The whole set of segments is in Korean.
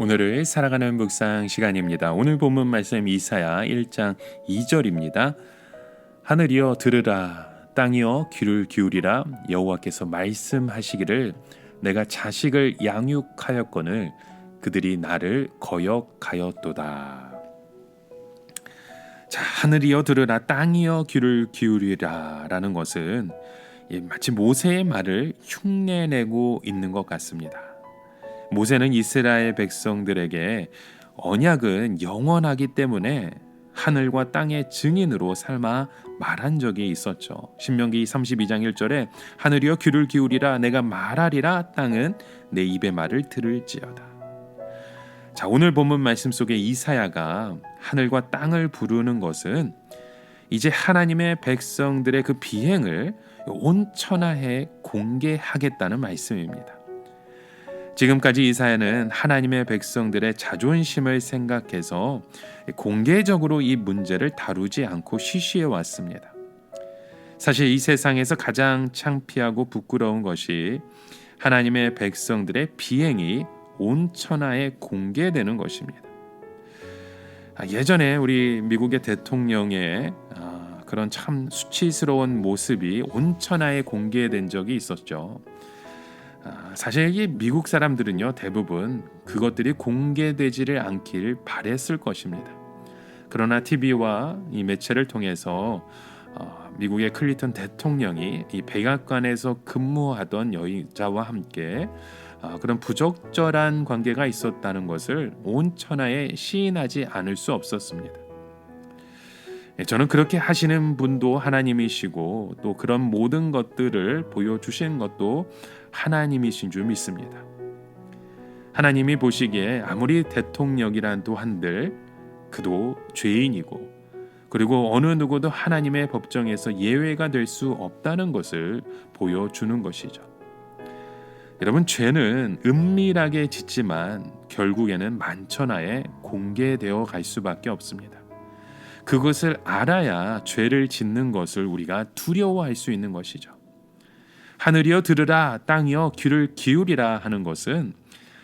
오늘을 살아가는 묵상 시간입니다. 오늘 본문 말씀 이사야 1장 2절입니다. 하늘이여 들으라 땅이여 귀를 기울이라 여호와께서 말씀하시기를 내가 자식을 양육하였거늘 그들이 나를 거역하였도다. 자, 하늘이여 들으라 땅이여 귀를 기울이라라는 것은 마치 모세의 말을 흉내내고 있는 것 같습니다. 모세는 이스라엘 백성들에게 언약은 영원하기 때문에 하늘과 땅의 증인으로 삶아 말한 적이 있었죠. 신명기 32장 1절에 하늘이여 귀를 기울이라 내가 말하리라 땅은 내 입의 말을 들을지어다. 자, 오늘 본문 말씀 속에 이사야가 하늘과 땅을 부르는 것은 이제 하나님의 백성들의 그 비행을 온 천하에 공개하겠다는 말씀입니다. 지금까지 이사야는 하나님의 백성들의 자존심을 생각해서 공개적으로 이 문제를 다루지 않고 쉬쉬해 왔습니다. 사실 이 세상에서 가장 창피하고 부끄러운 것이 하나님의 백성들의 비행이 온 천하에 공개되는 것입니다. 아, 예전에 우리 미국의 대통령의 아, 그런 참 수치스러운 모습이 온 천하에 공개된 적이 있었죠. 아, 사실 이 미국 사람들은요 대부분 그것들이 공개되지를 않길 바랬을 것입니다. 그러나 TV와 이 매체를 통해서 어, 미국의 클리턴 대통령이 이 백악관에서 근무하던 여자와 함께 어, 그런 부적절한 관계가 있었다는 것을 온 천하에 시인하지 않을 수 없었습니다. 예, 저는 그렇게 하시는 분도 하나님이시고 또 그런 모든 것들을 보여주신 것도 하나님이신 줄 믿습니다. 하나님이 보시기에 아무리 대통령이란도 한들 그도 죄인이고 그리고 어느 누구도 하나님의 법정에서 예외가 될 수 없다는 것을 보여주는 것이죠. 여러분 죄는 은밀하게 짓지만 결국에는 만천하에 공개되어 갈 수밖에 없습니다. 그것을 알아야 죄를 짓는 것을 우리가 두려워할 수 있는 것이죠. 하늘이여 들으라 땅이여 귀를 기울이라 하는 것은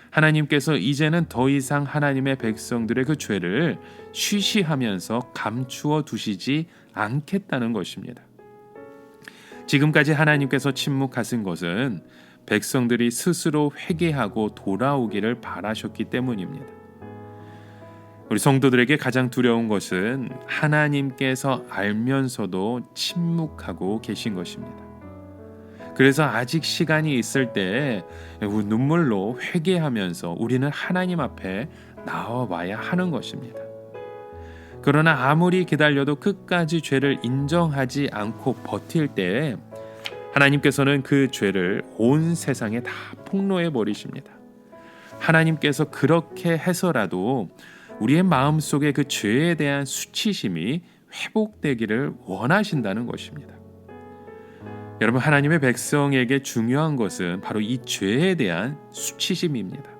하나님께서 이제는 더 이상 하나님의 백성들의 그 죄를 쉬쉬하면서 감추어 두시지 않겠다는 것입니다. 지금까지 하나님께서 침묵하신 것은 백성들이 스스로 회개하고 돌아오기를 바라셨기 때문입니다. 우리 성도들에게 가장 두려운 것은 하나님께서 알면서도 침묵하고 계신 것입니다. 그래서 아직 시간이 있을 때 눈물로 회개하면서 우리는 하나님 앞에 나와봐야 하는 것입니다. 그러나 아무리 기다려도 끝까지 죄를 인정하지 않고 버틸 때 하나님께서는 그 죄를 온 세상에 다 폭로해 버리십니다. 하나님께서 그렇게 해서라도 우리의 마음 속에 그 죄에 대한 수치심이 회복되기를 원하신다는 것입니다. 여러분 하나님의 백성에게 중요한 것은 바로 이 죄에 대한 수치심입니다.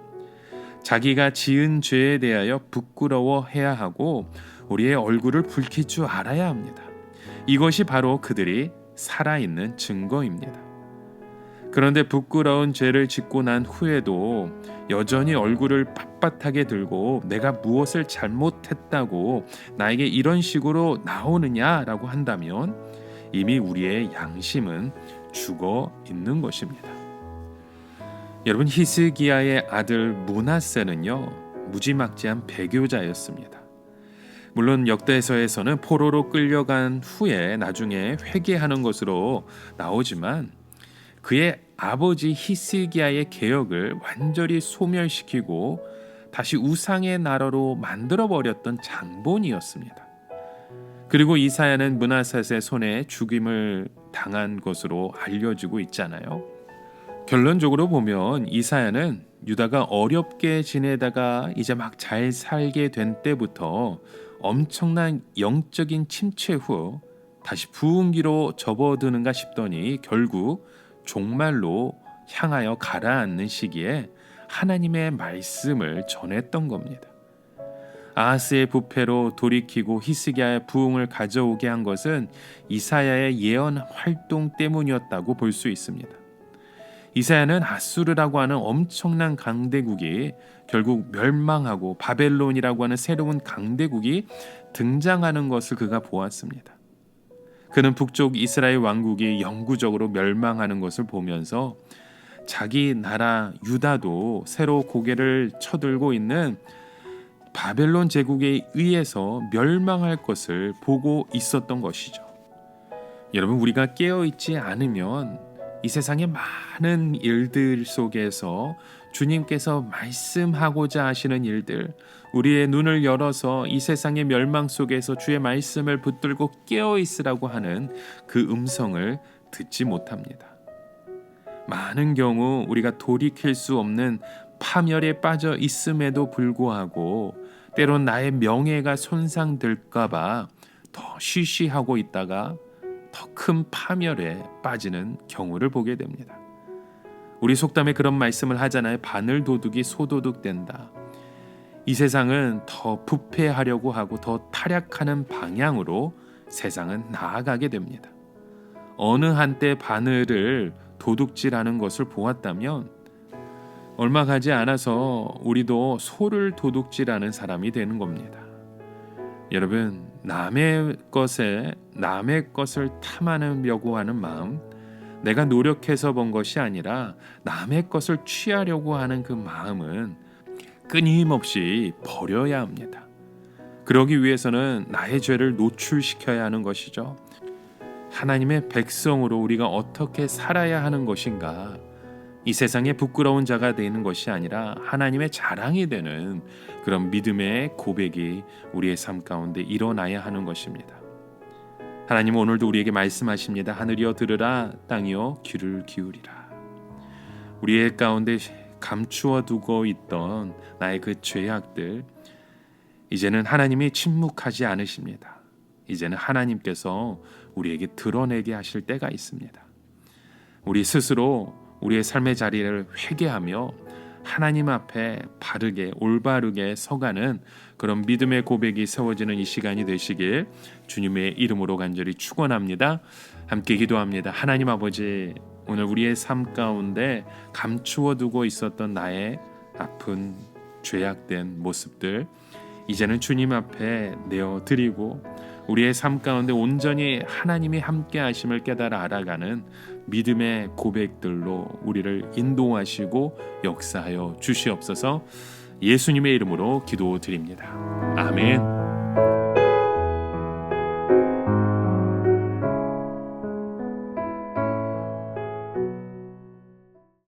자기가 지은 죄에 대하여 부끄러워해야 하고 우리의 얼굴을 붉힐 줄 알아야 합니다. 이것이 바로 그들이 살아있는 증거입니다. 그런데 부끄러운 죄를 짓고 난 후에도 여전히 얼굴을 빳빳하게 들고 내가 무엇을 잘못했다고 나에게 이런 식으로 나오느냐라고 한다면 이미 우리의 양심은 죽어 있는 것입니다. 여러분 히스기야의 아들 문하세는요 무지막지한 배교자였습니다. 물론 역대서에서는 포로로 끌려간 후에 나중에 회개하는 것으로 나오지만 그의 아버지 히스기야의 개혁을 완전히 소멸시키고 다시 우상의 나라로 만들어 버렸던 장본이었습니다. 그리고 이사야는 문하셋의 손에 죽임을 당한 것으로 알려지고 있잖아요. 결론적으로 보면 이사야는 유다가 어렵게 지내다가 이제 막 잘 살게 된 때부터 엄청난 영적인 침체 후 다시 부흥기로 접어드는가 싶더니 결국 종말로 향하여 가라앉는 시기에 하나님의 말씀을 전했던 겁니다. 아하스의 부패로 돌이키고 히스기야의 부흥을 가져오게 한 것은 이사야의 예언 활동 때문이었다고 볼 수 있습니다. 이사야는 아수르라고 하는 엄청난 강대국이 결국 멸망하고 바벨론이라고 하는 새로운 강대국이 등장하는 것을 그가 보았습니다. 그는 북쪽 이스라엘 왕국이 영구적으로 멸망하는 것을 보면서 자기 나라 유다도 새로 고개를 쳐들고 있는 바벨론 제국에 의해서 멸망할 것을 보고 있었던 것이죠. 여러분 우리가 깨어 있지 않으면 이 세상의 많은 일들 속에서 주님께서 말씀하고자 하시는 일들, 우리의 눈을 열어서 이 세상의 멸망 속에서 주의 말씀을 붙들고 깨어 있으라고 하는 그 음성을 듣지 못합니다. 많은 경우 우리가 돌이킬 수 없는 파멸에 빠져 있음에도 불구하고 때론 나의 명예가 손상될까봐 더 쉬쉬하고 있다가 더 큰 파멸에 빠지는 경우를 보게 됩니다. 우리 속담에 그런 말씀을 하잖아요. 바늘 도둑이 소도둑 된다. 이 세상은 더 부패하려고 하고 더 타락하는 방향으로 세상은 나아가게 됩니다. 어느 한때 바늘을 도둑질하는 것을 보았다면 얼마 가지 않아서 우리도 소를 도둑질하는 사람이 되는 겁니다. 여러분, 남의 것에 남의 것을 탐하려고 하는 마음, 내가 노력해서 본 것이 아니라 남의 것을 취하려고 하는 그 마음은 끊임없이 버려야 합니다. 그러기 위해서는 나의 죄를 노출시켜야 하는 것이죠. 하나님의 백성으로 우리가 어떻게 살아야 하는 것인가? 이 세상에 부끄러운 자가 되는 것이 아니라 하나님의 자랑이 되는 그런 믿음의 고백이 우리의 삶 가운데 일어나야 하는 것입니다. 하나님 오늘도 우리에게 말씀하십니다. 하늘이여 들으라 땅이여 귀를 기울이라. 우리의 가운데 감추어 두고 있던 나의 그 죄악들 이제는 하나님이 침묵하지 않으십니다. 이제는 하나님께서 우리에게 드러내게 하실 때가 있습니다. 우리 스스로 우리의 삶의 자리를 회개하며 하나님 앞에 바르게 올바르게 서가는 그런 믿음의 고백이 세워지는 이 시간이 되시길 주님의 이름으로 간절히 축원합니다. 함께 기도합니다. 하나님 아버지 오늘 우리의 삶 가운데 감추어 두고 있었던 나의 아픈 죄악된 모습들 이제는 주님 앞에 내어 드리고 우리의 삶 가운데 온전히 하나님이 함께 하심을 깨달아 알아가는 믿음의 고백들로 우리를 인도하시고 역사하여 주시옵소서 예수님의 이름으로 기도드립니다. 아멘.